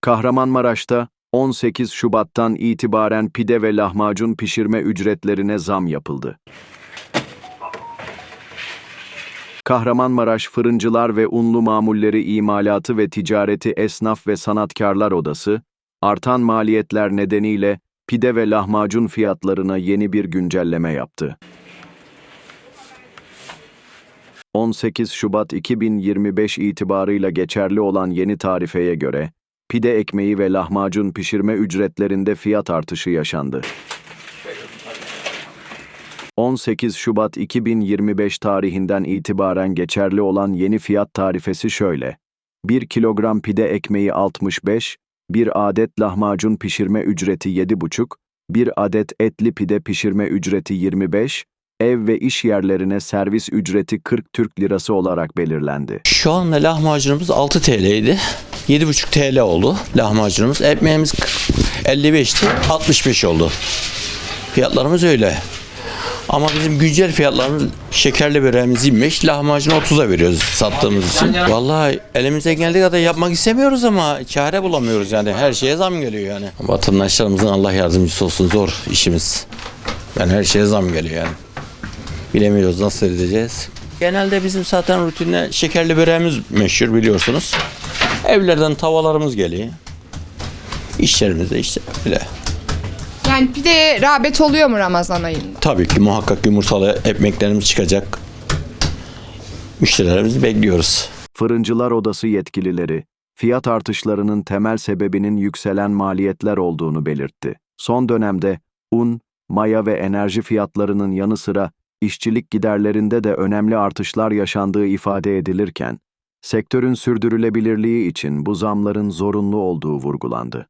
Kahramanmaraş'ta 18 Şubat'tan itibaren pide ve lahmacun pişirme ücretlerine zam yapıldı. Kahramanmaraş Fırıncılar ve Unlu Mamulleri İmalatı ve Ticareti Esnaf ve Sanatkarlar Odası, artan maliyetler nedeniyle pide ve lahmacun fiyatlarına yeni bir güncelleme yaptı. 18 Şubat 2025 itibarıyla geçerli olan yeni tarifeye göre, pide ekmeği ve lahmacun pişirme ücretlerinde fiyat artışı yaşandı. 18 Şubat 2025 tarihinden itibaren geçerli olan yeni fiyat tarifesi şöyle. 1 kilogram pide ekmeği 65, 1 adet lahmacun pişirme ücreti 7,5, 1 adet etli pide pişirme ücreti 25, ev ve iş yerlerine servis ücreti 40 Türk Lirası olarak belirlendi. Şu anda lahmacunumuz 6 TL'ydi. 7,5 TL oldu lahmacunumuz. Ekmeğimiz 55'ti. 65 oldu. Fiyatlarımız öyle. Ama bizim güncel fiyatlarımız şekerli böreğimiz 25, lahmacun 30'a veriyoruz sattığımız için. Vallahi elimizden geldiği kadar yapmak istemiyoruz ama çare bulamıyoruz yani. Her şeye zam geliyor yani. Vatandaşlarımızın Allah yardımcısı olsun. Zor işimiz. Yani her şeye zam geliyor yani. Bilemiyoruz nasıl edeceğiz. Genelde bizim zaten rutinde şekerli böreğimiz meşhur biliyorsunuz. Evlerden tavalarımız geliyor. İş yerimizde işte öyle. Yani pideye rağbet oluyor mu Ramazan ayında? Tabii ki muhakkak yumurtalı ekmeklerimiz çıkacak. Müşterilerimizi bekliyoruz. Fırıncılar Odası yetkilileri, fiyat artışlarının temel sebebinin yükselen maliyetler olduğunu belirtti. Son dönemde un, maya ve enerji fiyatlarının yanı sıra işçilik giderlerinde de önemli artışlar yaşandığı ifade edilirken, sektörün sürdürülebilirliği için bu zamların zorunlu olduğu vurgulandı.